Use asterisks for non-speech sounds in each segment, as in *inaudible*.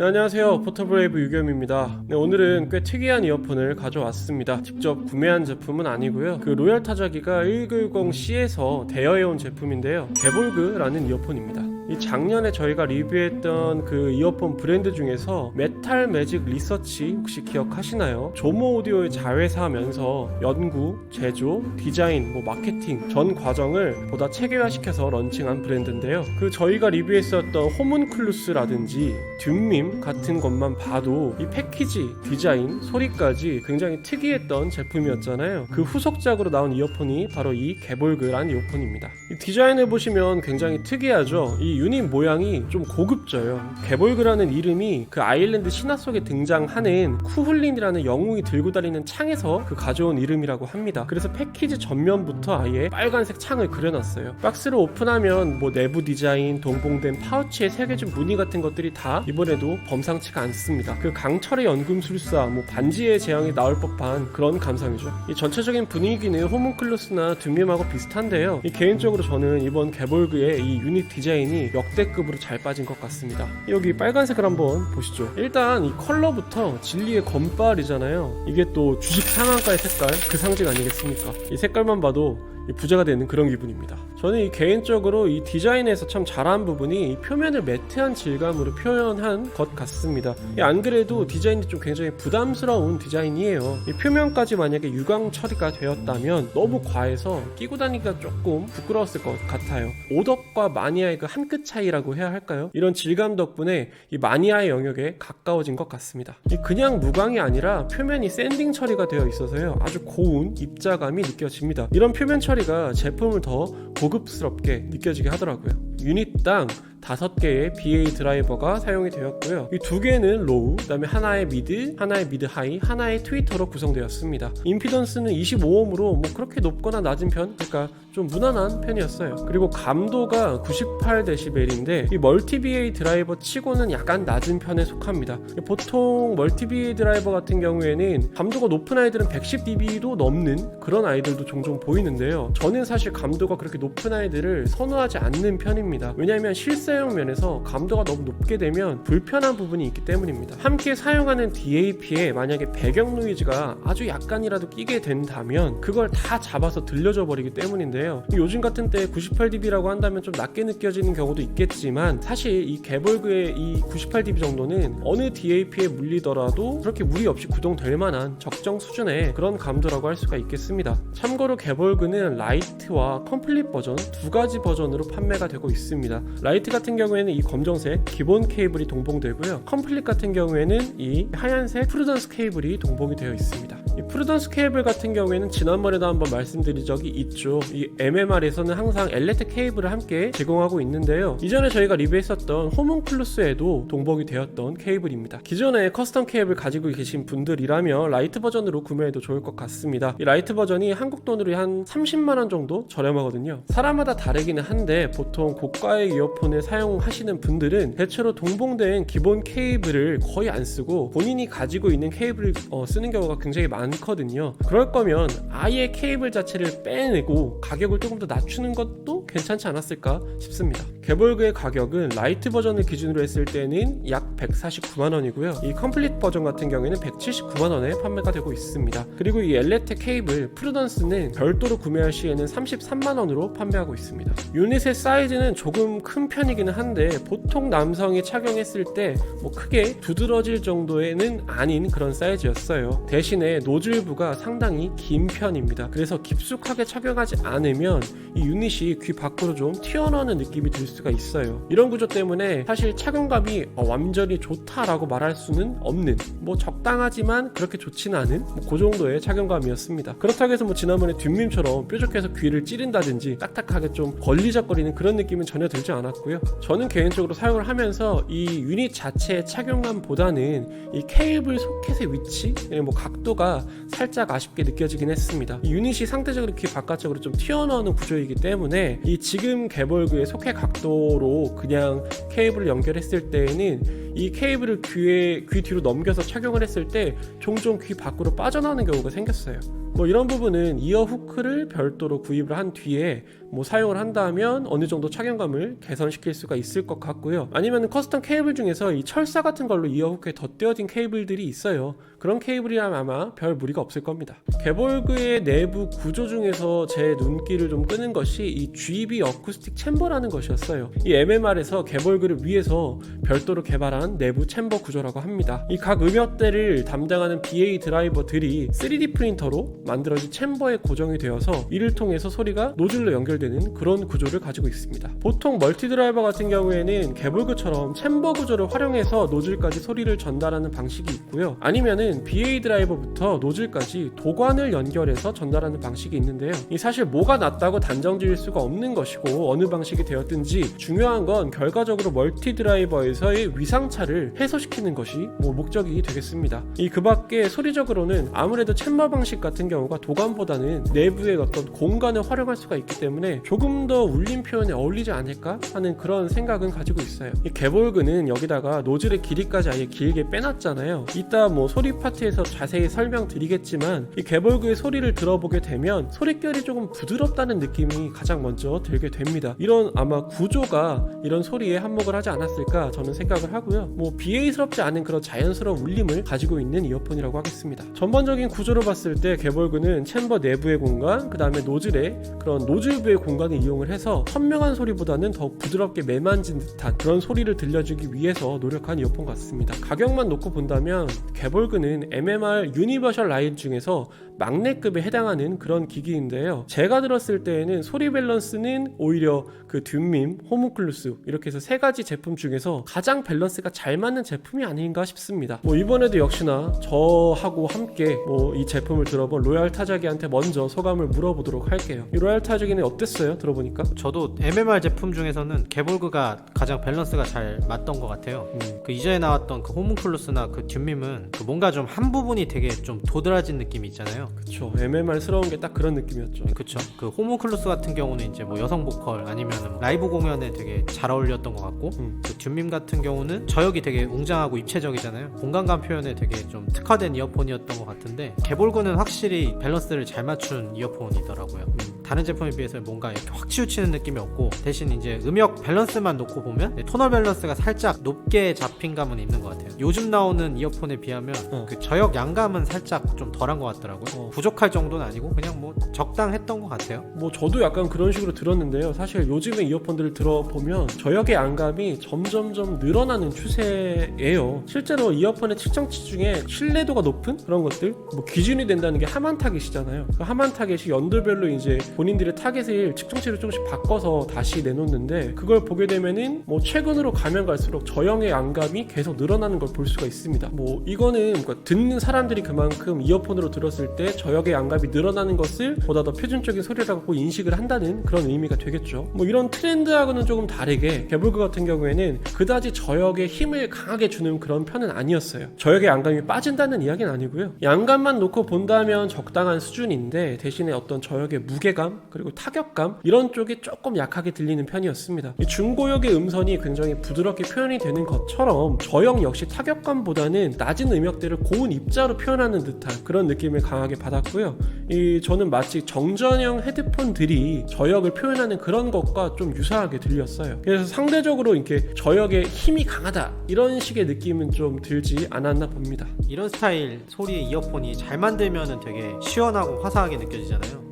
네, 안녕하세요. 포터브레이브 유겸입니다. 네, 오늘은 꽤 특이한 이어폰을 가져왔습니다. 직접 구매한 제품은 아니고요. 그 로얄 타자기가 190C에서 대여해온 제품인데요. 개볼그라는 이어폰입니다 이 작년에 저희가 리뷰했던 그 이어폰 브랜드 중에서 메탈 매직 리서치 혹시 기억하시나요? 조모 오디오의 자회사하면서 연구, 제조, 디자인, 뭐 마케팅 전 과정을 보다 체계화시켜서 런칭한 브랜드인데요. 그 저희가 리뷰했었던 호문클루스라든지 듀밈 같은 것만 봐도 이 패키지, 디자인, 소리까지 굉장히 특이했던 제품이었잖아요. 그 후속작으로 나온 이어폰이 바로 이 개볼그란 이어폰입니다. 이 디자인을 보시면 굉장히 특이하죠. 이 유닛 모양이 좀 고급져요. 개볼그라는 이름이 그 아일랜드 신화 속에 등장하는 쿠훌린이라는 영웅이 들고 다니는 창에서 그 가져온 이름이라고 합니다. 그래서 패키지 전면부터 아예 빨간색 창을 그려놨어요. 박스를 오픈하면 뭐 내부 디자인, 동봉된 파우치에 새겨진 무늬 같은 것들이 다 이번에도 범상치가 않습니다. 그 강철의 연금술사, 뭐 반지의 제왕이 나올 법한 그런 감성이죠. 이 전체적인 분위기는 호문클루스나 둠밈하고 비슷한데요. 이 개인적으로 저는 이번 개볼그의 이 유닛 디자인이 역대급으로 잘 빠진 것 같습니다. 여기 빨간색을 한번 보시죠. 일단 이 컬러부터 진리의 검빨이잖아요. 이게 또 주식 상한가의 색깔 그 상징 아니겠습니까? 이 색깔만 봐도 이 부자가 되는 그런 기분입니다. 저는 이 개인적으로 이 디자인에서 참 잘한 부분이 이 표면을 매트한 질감으로 표현한 것 같습니다. 이안 그래도 디자인이 좀 굉장히 부담스러운 디자인이에요. 이 표면까지 만약에 유광 처리가 되었다면 너무 과해서 끼고 다니기가 조금 부끄러웠을 것 같아요. 오덕과 마니아의 그 한 끗 차이라고 해야 할까요? 이런 질감 덕분에 이 마니아의 영역에 가까워진 것 같습니다. 이 그냥 무광이 아니라 표면이 샌딩 처리가 되어 있어서요. 아주 고운 입자감이 느껴집니다. 이런 표면 처리 가 제품을 더 고급스럽게 느껴지게 하더라고요. 유닛당 다섯 개의 BA 드라이버가 사용이 되었고요. 이 두 개는 로우, 그다음에 하나의 미드, 하나의 미드 하이, 하나의 트위터로 구성되었습니다. 임피던스는 25옴으로 뭐 그렇게 높거나 낮은 편, 그러니까 좀 무난한 편이었어요. 그리고 감도가 98dB인데 이 멀티 BA 드라이버 치고는 약간 낮은 편에 속합니다. 보통 멀티 BA 드라이버 같은 경우에는 감도가 높은 아이들은 110dB도 넘는 그런 아이들도 종종 보이는데요. 저는 사실 감도가 그렇게 높은 아이들을 선호하지 않는 편입니다. 왜냐하면 실사 용 면에서 감도가 너무 높게 되면 불편한 부분이 있기 때문입니다. 함께 사용하는 DAP에 만약에 배경 노이즈가 아주 약간이라도 끼게 된다면 그걸 다 잡아서 들려줘 버리기 때문인데요. 요즘 같은 때 98dB라고 한다면 좀 낮게 느껴지는 경우도 있겠지만 사실 이 개볼그의 이 98dB 정도는 어느 DAP에 물리더라도 그렇게 무리 없이 구동될 만한 적정 수준의 그런 감도라고 할 수가 있겠습니다. 참고로 개볼그는 라이트와 컴플릿 버전 두 가지 버전으로 판매가 되고 있습니다. 라이트 같은 경우에는 이 검정색 기본 케이블이 동봉되고요. 컴플릿 같은 경우에는 이 하얀색 프루던스 케이블이 동봉이 되어 있습니다. 이 프루던스 케이블 같은 경우에는 지난번에도 한번 말씀드린 적이 있죠. 이 MMR에서는 항상 엘레트 케이블을 함께 제공하고 있는데요. 이전에 저희가 리뷰했었던 호문클루스에도 동봉이 되었던 케이블입니다. 기존에 커스텀 케이블 가지고 계신 분들이라면 라이트 버전으로 구매해도 좋을 것 같습니다. 이 라이트 버전이 한국 돈으로 한 30만 원 정도 저렴하거든요. 사람마다 다르기는 한데 보통 고가의 이어폰을 사용하시는 분들은 대체로 동봉된 기본 케이블을 거의 안 쓰고 본인이 가지고 있는 케이블을 어, 쓰는 경우가 굉장히 많거든요. 그럴 거면 아예 케이블 자체를 빼내고 가격을 조금 더 낮추는 것도 괜찮지 않았을까 싶습니다. 개볼그의 가격은 라이트 버전을 기준으로 했을 때는 약 149만 원이고요. 이 컴플릿 버전 같은 경우에는 179만 원에 판매가 되고 있습니다. 그리고 이 엘레테 케이블 프루던스는 별도로 구매할 시에는 33만 원으로 판매하고 있습니다. 유닛의 사이즈는 조금 큰 편이 기는 한데 보통 남성이 착용했을 때 뭐 크게 두드러질 정도에는 아닌 그런 사이즈였어요. 대신에 노즐부가 상당히 긴 편입니다. 그래서 깊숙하게 착용하지 않으면 이 유닛이 귀 밖으로 좀 튀어나오는 느낌이 들 수가 있어요. 이런 구조 때문에 사실 착용감이 어, 완전히 좋다라고 말할 수는 없는 뭐 적당하지만 그렇게 좋지는 않은 뭐그 정도의 착용감이었습니다. 그렇다고 해서 뭐 지난번에 뒷밈처럼 뾰족해서 귀를 찌른다든지 딱딱하게 좀 걸리적거리는 그런 느낌은 전혀 들지 않았고요. 저는 개인적으로 사용을 하면서 이 유닛 자체의 착용감보다는 이 케이블 소켓의 위치, 예, 뭐 각도가 살짝 아쉽게 느껴지긴 했습니다. 이 유닛이 상대적으로 귀 바깥쪽으로 좀 튀어나오는 구조이기 때문에 이 지금 개볼그의 소켓 각도로 그냥 케이블을 연결했을 때에는 이 케이블을 귀에 귀 뒤로 넘겨서 착용을 했을 때 종종 귀 밖으로 빠져나오는 경우가 생겼어요. 뭐 이런 부분은 이어 후크를 별도로 구입을 한 뒤에 뭐 사용을 한다면 어느 정도 착용감을 개선시킬 수가 있을 것 같고요. 아니면 커스텀 케이블 중에서 이 철사 같은 걸로 이어 후크에 덧대어진 케이블들이 있어요. 그런 케이블이라면 아마 별 무리가 없을 겁니다. 개볼그의 내부 구조 중에서 제 눈길을 좀 끄는 것이 이 GB 어쿠스틱 챔버라는 것이었어요. 이 MMR에서 개볼그를 위해서 별도로 개발한 내부 챔버 구조라고 합니다. 이 각 음역대를 담당하는 BA 드라이버들이 3D 프린터로 만들어진 챔버에 고정이 되어서 이를 통해서 소리가 노즐로 연결되는 그런 구조를 가지고 있습니다. 보통 멀티 드라이버 같은 경우에는 개볼그처럼 챔버 구조를 활용해서 노즐까지 소리를 전달하는 방식이 있고요. 아니면은 BA 드라이버부터 노즐까지 도관을 연결해서 전달하는 방식이 있는데요. 이 사실 뭐가 낫다고 단정 지을 수가 없는 것이고 어느 방식이 되었든지 중요한 건 결과적으로 멀티 드라이버에서의 위상차를 해소시키는 것이 뭐 목적이 되겠습니다. 이 그 밖에 소리적으로는 아무래도 챔버 방식 같은 경우가 도관보다는 내부의 어떤 공간을 활용할 수가 있기 때문에 조금 더 울림 표현에 어울리지 않을까 하는 그런 생각은 가지고 있어요. 이 개볼그는 여기다가 노즐의 길이까지 아예 길게 빼놨잖아요. 이따 뭐 소리 파트에서 자세히 설명드리겠지만 이 개볼그의 소리를 들어보게 되면 소리결이 조금 부드럽다는 느낌이 가장 먼저 들게 됩니다. 이런 아마 구조가 이런 소리에 한몫을 하지 않았을까 저는 생각을 하고요. 뭐 BA스럽지 않은 그런 자연스러운 울림을 가지고 있는 이어폰이라고 하겠습니다. 전반적인 구조로 봤을 때 개볼 그는 챔버 내부의 공간, 그 다음에 노즐의 그런 노즐부의 공간을 이용을 해서 선명한 소리보다는 더 부드럽게 매만진 듯한 그런 소리를 들려주기 위해서 노력한 이어폰 같습니다. 가격만 놓고 본다면 개볼그는 MMR 유니버셜 라인 중에서 막내급에 해당하는 그런 기기인데요. 제가 들었을 때에는 소리 밸런스는 오히려 그 듀밈, 호문클루스 이렇게 해서 세 가지 제품 중에서 가장 밸런스가 잘 맞는 제품이 아닌가 싶습니다. 뭐 이번에도 역시나 저하고 함께 뭐 이 제품을 들어본 로얄 타자기한테 먼저 소감을 물어보도록 할게요. 이 로얄 타자기는 어땠어요? 들어보니까? 저도 MMR 제품 중에서는 개볼그가 가장 밸런스가 잘 맞던 것 같아요. 음. 그 이전에 나왔던 그 호문클루스나 그 듀밈은 그 뭔가 좀 한 부분이 되게 좀 도드라진 느낌이 있잖아요. 그쵸. MMR스러운 게 딱 그런 느낌이었죠. 그쵸. 그 호문클루스 같은 경우는 이제 뭐 여성 보컬 아니면 라이브 공연에 되게 잘 어울렸던 것 같고 음. 그 듀밈 같은 경우는 저역이 되게 웅장하고 입체적이잖아요. 공간감 표현에 되게 좀 특화된 이어폰이었던 것 같은데 개볼그는 확실히 밸런스를 잘 맞춘 이어폰이더라고요. 음. 다른 제품에 비해서 뭔가 이렇게 확 치우치는 느낌이 없고 대신 이제 음역 밸런스만 놓고 보면 토널 밸런스가 살짝 높게 잡힌 감은 있는 것 같아요. 요즘 나오는 이어폰에 비하면 어. 그 저역 양감은 살짝 좀 덜한 것 같더라고요. 어. 부족할 정도는 아니고 그냥 뭐 적당했던 것 같아요. 뭐 저도 약간 그런 식으로 들었는데요. 사실 요즘에 이어폰들을 들어보면 저역의 안감이 점점점 늘어나는 추세예요. 실제로 이어폰의 측정치 중에 신뢰도가 높은 그런 것들, 뭐 기준이 된다는 게 하만 타겟이잖아요. 그 하만 타겟이 연도별로 이제 본인들의 타겟을 측정치를 조금씩 바꿔서 다시 내놓는데 그걸 보게 되면은 뭐 최근으로 가면 갈수록 저형의 안감이 계속 늘어나는 걸 볼 수가 있습니다. 뭐 이거는 그러니까 듣는 사람들이 그만큼 이어폰으로 들었을 때 저역의 안감이 늘어나는 것을 보다 더 표준적인 소리라고 인식을 한다는 그런 의미가 되겠죠. 뭐 이런 트렌드하고는 조금 다르게 개볼그 같은 경우에는 그다지 저역의 힘을 강하게 주는 그런 편은 아니었어요. 저역의 안감이 빠진다는 이야기는 아니고요. 양감만 놓고 본다면 적당한 수준인데 대신에 어떤 저역의 무게감 그리고 타격감 이런 쪽이 조금 약하게 들리는 편이었습니다. 이 중고역의 음선이 굉장히 부드럽게 표현이 되는 것처럼 저역 역시 타격감보다는 낮은 음역대를 고운 입자로 표현하는 듯한 그런 느낌을 강하게 받았고요. 이 저는 마치 정전형 헤드폰들이 저역을 표현하는 그런 것과 좀 유사하게 들렸어요. 그래서 상대적으로 이렇게 저역의 힘이 강하다 이런 식의 느낌은 좀 들지 않았나 봅니다. 이런 스타일 소리의 이어폰이 잘 만들면은 되게 시원하고 화사하게 느껴지잖아요.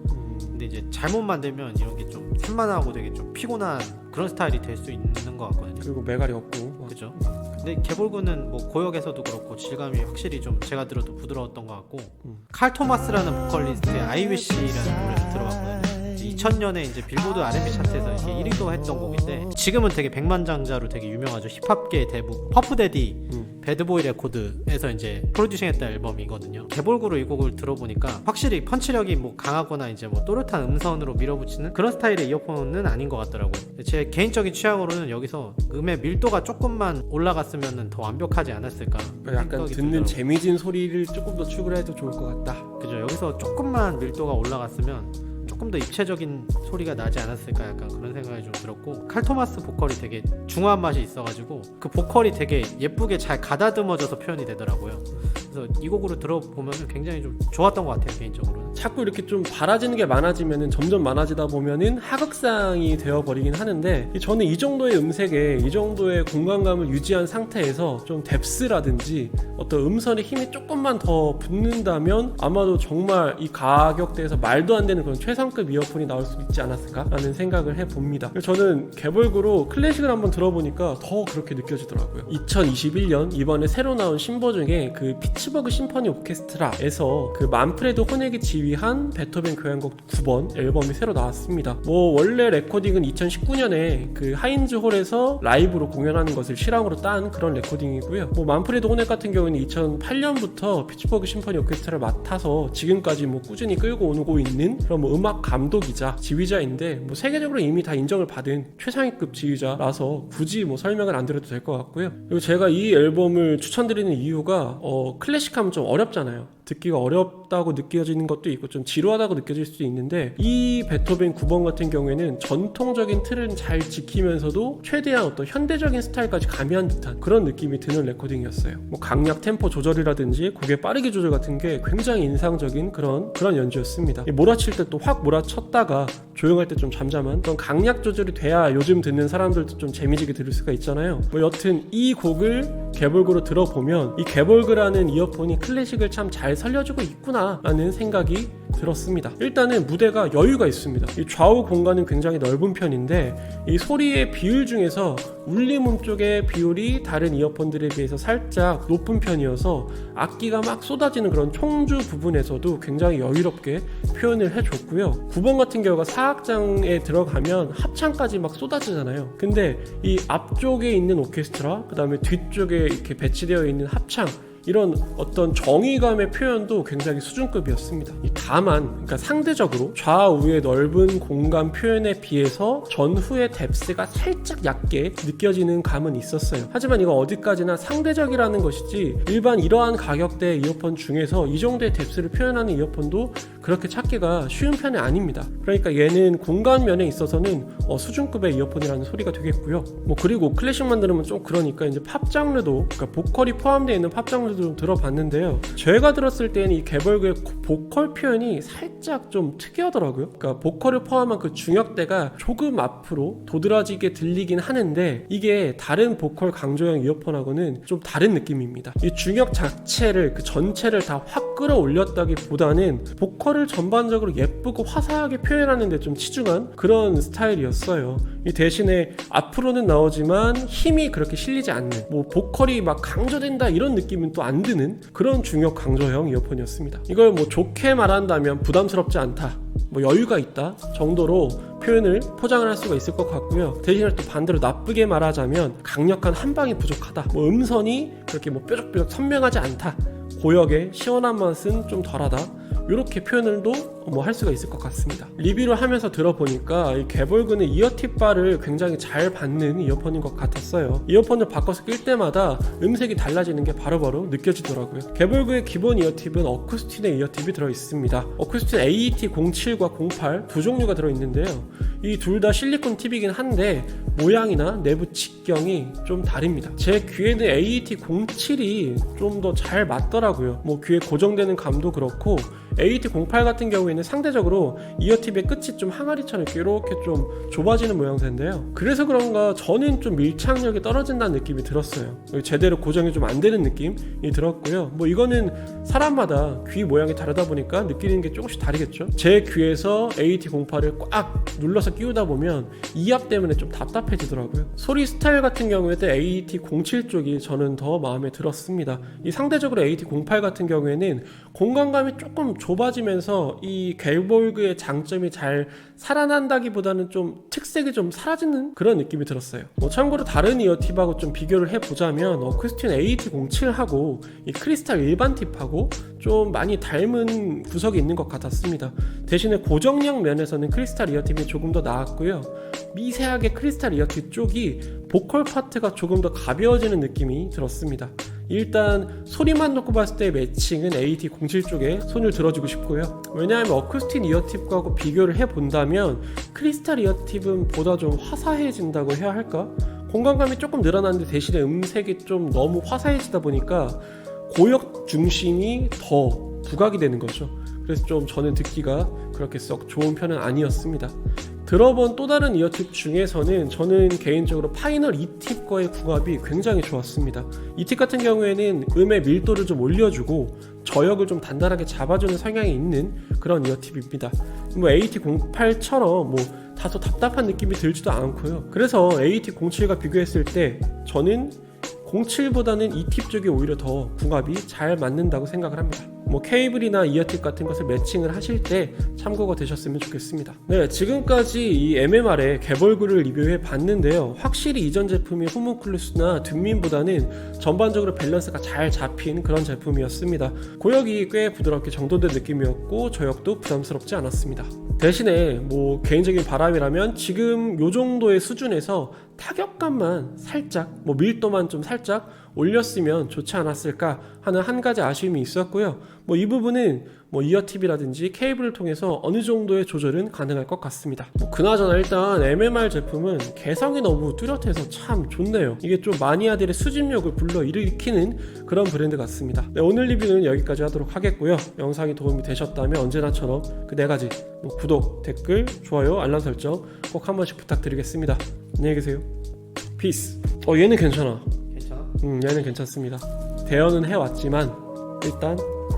음, 근데 이제 잘못 만들면 이런 게 좀 산만하고 되게 좀 피곤한 그런 스타일이 될 수 있는 것 같거든요. 그리고 메갈이 없고 그죠? 근데 개볼그는 뭐 고역에서도 그렇고 질감이 확실히 좀 제가 들어도 부드러웠던 것 같고 음. 칼 토마스라는 보컬리스트의 아이위시라는 노래를 들어봤거든요. 2000년에 이제 빌보드 R&B 차트에서 이렇게 1위도 했던 곡인데 지금은 되게 백만장자로 되게 유명하죠. 힙합계 대부 퍼프데디 음. 배드보이 레코드에서 이제 프로듀싱했던 앨범이거든요. 개볼그로 이 곡을 들어보니까 확실히 펀치력이 뭐 강하거나 이제 뭐 또렷한 음선으로 밀어붙이는 그런 스타일의 이어폰은 아닌 것 같더라고요. 제 개인적인 취향으로는 여기서 음의 밀도가 조금만 올라갔으면 더 완벽하지 않았을까. 그러니까 약간 듣는 들더라고요. 재미진 소리를 조금 더 추구해도 좋을 것 같다. 그죠. 여기서 조금만 밀도가 올라갔으면 조금 더 입체적인 소리가 나지 않았을까 약간 그런 생각이 좀 들었고 칼토마스 보컬이 되게 중후한 맛이 있어가지고 그 보컬이 되게 예쁘게 잘 가다듬어져서 표현이 되더라고요. 그래서 이 곡으로 들어보면 굉장히 좀 좋았던 것 같아요 개인적으로는. 자꾸 이렇게 좀 바라지는 게 많아지면은 점점 많아지다 보면은 하극상이 되어버리긴 하는데 이- 저는 이 정도의 음색에 이 정도의 공간감을 유지한 상태에서 좀 뎁스라든지 어떤 음선의 힘이 조금만 더 붙는다면 아마도 정말 이 가격대에서 말도 안 되는 그런 최상급 이어폰이 나올 수 있지 않았을까라는 생각을 해봅니다. 저는 개벌구로 클래식을 한번 들어보니까 더 그렇게 느껴지더라고요. 2021년 이번에 새로 나온 신보 중에 그 피 츠버그 심포니 오케스트라에서 그 만프레드 호넥이 지휘한 베토벤 교향곡 9번 앨범이 새로 나왔습니다. 뭐 원래 레코딩은 2019년에 그 하인즈 홀에서 라이브로 공연하는 것을 실황으로 딴 그런 레코딩이고요. 뭐 만프레드 호넥 같은 경우는 2008년부터 피츠버그 심포니 오케스트라를 맡아서 지금까지 뭐 꾸준히 끌고 오고 있는 그런 뭐 음악 감독이자 지휘자인데 뭐 세계적으로 이미 다 인정을 받은 최상위급 지휘자라서 굳이 뭐 설명을 안 드려도 될 것 같고요. 그리고 제가 이 앨범을 추천드리는 이유가 어 클래 식 하면 좀 어렵잖아요. 듣기가 어렵다고 느껴지는 것도 있고 좀 지루하다고 느껴질 수도 있는데 이 베토벤 9번 같은 경우에는 전통적인 틀은 잘 지키면서도 최대한 어떤 현대적인 스타일까지 가미한 듯한 그런 느낌이 드는 레코딩이었어요. 뭐 강약 템포 조절이라든지 곡의 빠르기 조절 같은 게 굉장히 인상적인 그런 그런 연주였습니다. 이 몰아칠 때 또 확 몰아쳤다가 조용할 때 좀 잠잠한 그런 강약 조절이 돼야 요즘 듣는 사람들도 좀 재미지게 들을 수가 있잖아요. 뭐 여튼 이 곡을 개볼그로 들어보면 이 개볼그라는 이어폰이 클래식을 참잘 살려주고 있구나 라는 생각이 들었습니다. 일단은 무대가 여유가 있습니다. 이 좌우 공간은 굉장히 넓은 편인데 이 소리의 비율 중에서 울림음 쪽의 비율이 다른 이어폰들에 비해서 살짝 높은 편이어서 악기가 막 쏟아지는 그런 총주 부분에서도 굉장히 여유롭게 표현을 해줬고요. 9번 같은 경우가 사악장에 들어가면 합창까지 막 쏟아지잖아요. 근데 이 앞쪽에 있는 오케스트라, 그 다음에 뒤쪽에 이렇게 배치되어 있는 합창, 이런 어떤 정의감의 표현도 굉장히 수준급이었습니다. 이 다만, 그러니까 상대적으로 좌우의 넓은 공간 표현에 비해서 전후의 뎁스가 살짝 얕게 느껴지는 감은 있었어요. 하지만 이건 어디까지나 상대적이라는 것이지 일반 이러한 가격대 이어폰 중에서 이 정도의 뎁스를 표현하는 이어폰도 그렇게 찾기가 쉬운 편이 아닙니다. 그러니까 얘는 공간 면에 있어서는 어, 수준급의 이어폰이라는 소리가 되겠고요. 뭐 그리고 클래식만 들으면 좀 그러니까 이제 팝 장르도 그러니까 보컬이 포함되어 있는 팝 장르도 좀 들어봤는데요. 제가 들었을 때는 이 개벌그의 보컬 표현이 살짝 좀 특이하더라고요. 그러니까 보컬을 포함한 그 중역대가 조금 앞으로 도드라지게 들리긴 하는데 이게 다른 보컬 강조형 이어폰하고는 좀 다른 느낌입니다. 이 중역 자체를 그 전체를 다 확 끌어올렸다기보다는 보컬을 전반적으로 예쁘고 화사하게 표현하는 데 좀 치중한 그런 스타일이었어요. 이 대신에 앞으로는 나오지만 힘이 그렇게 실리지 않는 뭐 보컬이 막 강조된다 이런 느낌은 또안 드는 그런 중역 강조형 이어폰이었습니다. 이걸 뭐 좋게 말한다면 부담스럽지 않다. 뭐 여유가 있다 정도로 표현을 포장을 할 수가 있을 것 같고요. 대신에 또 반대로 나쁘게 말하자면 강력한 한 방이 부족하다. 뭐 음선이 그렇게 뭐 뾰족뾰족 선명하지 않다. 고역의 시원한 맛은 좀 덜하다. 이렇게 표현을도 뭐 할 수가 있을 것 같습니다. 리뷰를 하면서 들어보니까 이 개볼그는 이어팁 바를 굉장히 잘 받는 이어폰인 것 같았어요. 이어폰을 바꿔서 낄 때마다 음색이 달라지는 게 바로바로 느껴지더라고요. 개볼그의 기본 이어팁은 어쿠스틴의 이어팁이 들어 있습니다. 어쿠스틴 AET07과 08 두 종류가 들어 있는데요. 이 둘 다 실리콘 팁이긴 한데 모양이나 내부 직경이 좀 다릅니다. 제 귀에는 AET07이 좀 더 잘 맞더라고요. 뭐 귀에 고정되는 감도 그렇고 AT08 같은 경우에는 상대적으로 이어팁의 끝이 좀 항아리처럼 이렇게 좀 좁아지는 모양새인데요. 그래서 그런가 저는 좀 밀착력이 떨어진다는 느낌이 들었어요. 제대로 고정이 좀 안 되는 느낌이 들었고요. 뭐 이거는 사람마다 귀 모양이 다르다 보니까 느끼는 게 조금씩 다르겠죠. 제 귀에서 AT08을 꽉 눌러서 끼우다 보면 이압 때문에 좀 답답해지더라고요. 소리 스타일 같은 경우에도 AT07 쪽이 저는 더 마음에 들었습니다. 이 상대적으로 AT08 같은 경우에는 공간감이 조금 좁아지면서 이 갤볼그의 장점이 잘 살아난다기보다는 좀 특색이 좀 사라지는 그런 느낌이 들었어요. 뭐 참고로 다른 이어팁하고 좀 비교를 해보자면 어쿠스틴 AT07하고 이 크리스탈 일반 팁하고 좀 많이 닮은 구석이 있는 것 같았습니다. 대신에 고정력 면에서는 크리스탈 이어팁이 조금 더 나았고요. 미세하게 크리스탈 이어팁 쪽이 보컬 파트가 조금 더 가벼워지는 느낌이 들었습니다. 일단 소리만 놓고 봤을 때 매칭은 AT07 쪽에 손을 들어주고 싶고요. 왜냐하면 어쿠스틴 이어팁하고 비교를 해본다면 크리스탈 이어팁은 보다 좀 화사해진다고 해야 할까? 공간감이 조금 늘어났는데 대신에 음색이 좀 너무 화사해지다 보니까 고역 중심이 더 부각이 되는 거죠. 그래서 좀 저는 듣기가 그렇게 썩 좋은 편은 아니었습니다. 들어본 또 다른 이어팁 중에서는 저는 개인적으로 파이널 2팁과의 궁합이 굉장히 좋았습니다. 이팁 같은 경우에는 음의 밀도를 좀 올려주고 저역을 좀 단단하게 잡아주는 성향이 있는 그런 이어팁입니다. 뭐 AT08처럼 뭐 다소 답답한 느낌이 들지도 않고요. 그래서 AT07과 비교했을 때 저는 07보다는 이팁 쪽이 오히려 더 궁합이 잘 맞는다고 생각을 합니다. 뭐 케이블이나 이어팁 같은 것을 매칭을 하실 때 참고가 되셨으면 좋겠습니다. 네, 지금까지 이 MMR의 개벌구를 리뷰해 봤는데요. 확실히 이전 제품이 호문클루스나 든민보다는 전반적으로 밸런스가 잘 잡힌 그런 제품이었습니다. 고역이 꽤 부드럽게 정돈된 느낌이었고 저역도 부담스럽지 않았습니다. 대신에 뭐 개인적인 바람이라면 지금 요 정도의 수준에서 타격감만 살짝 뭐 밀도만 좀 살짝 올렸으면 좋지 않았을까 하는 한 가지 아쉬움이 있었고요. 뭐 이 부분은 뭐 이어팁이라든지 케이블을 통해서 어느 정도의 조절은 가능할 것 같습니다. 뭐 그나저나 일단 MMR 제품은 개성이 너무 뚜렷해서 참 좋네요. 이게 좀 마니아들의 수집력을 불러 일으키는 그런 브랜드 같습니다. 네, 오늘 리뷰는 여기까지 하도록 하겠고요. 영상이 도움이 되셨다면 언제나처럼 그 네 가지 뭐 구독, 댓글, 좋아요, 알람 설정 꼭 한 번씩 부탁드리겠습니다. 안녕히 계세요. 피스. 어 얘는 괜찮아. 괜찮아? 음 얘는 괜찮습니다. 대여는 해왔지만 일단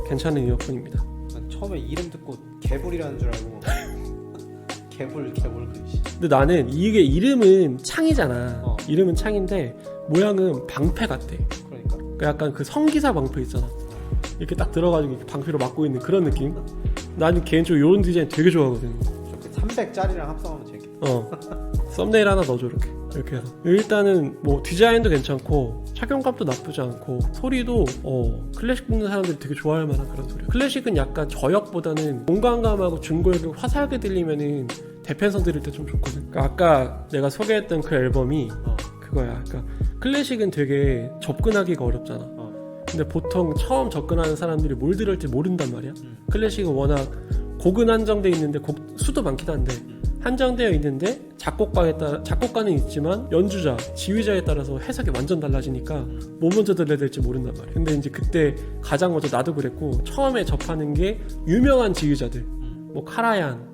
괜찮은 이어폰입니다. 난 처음에 이름 듣고 개불이라는 줄 알고 *laughs* 개불 개불 그 근데 나는 이게 이름은 창이잖아. 어. 이름은 창인데 모양은 방패 같대. 그러니까 그 약간 그 성기사 방패 있잖아. 이렇게 딱 들어가지고 이렇게 방패로 막고 있는 그런 느낌. 나는 개인적으로 이런 디자인 되게 좋아하거든. 저렇게 300짜리랑 합성하면 재밌겠다 어. *laughs* 썸네일 하나 넣어줘 이렇게. 이렇게 해서 일단은 뭐 디자인도 괜찮고 착용감도 나쁘지 않고 소리도 어 클래식 듣는 사람들이 되게 좋아할 만한 그런 소리. 클래식은 약간 저역보다는 공간감하고 중고역이 화사하게 들리면은 대편성 들을 때 좀 좋거든. 그러니까 아까 내가 소개했던 그 앨범이 어. 그거야. 그러니까 클래식은 되게 접근하기가 어렵잖아. 어. 근데 보통 처음 접근하는 사람들이 뭘 들을지 모른단 말이야. 음. 클래식은 워낙 곡은 한정돼 있는데 곡 수도 많긴 한데 한정되어 있는데 작곡가에 따라 작곡가는 있지만 연주자, 지휘자에 따라서 해석이 완전 달라지니까 뭐 먼저 들려야 될지 모른단 말이야. 근데 이제 그때 가장 먼저 나도 그랬고 처음에 접하는 게 유명한 지휘자들, 뭐 카라얀,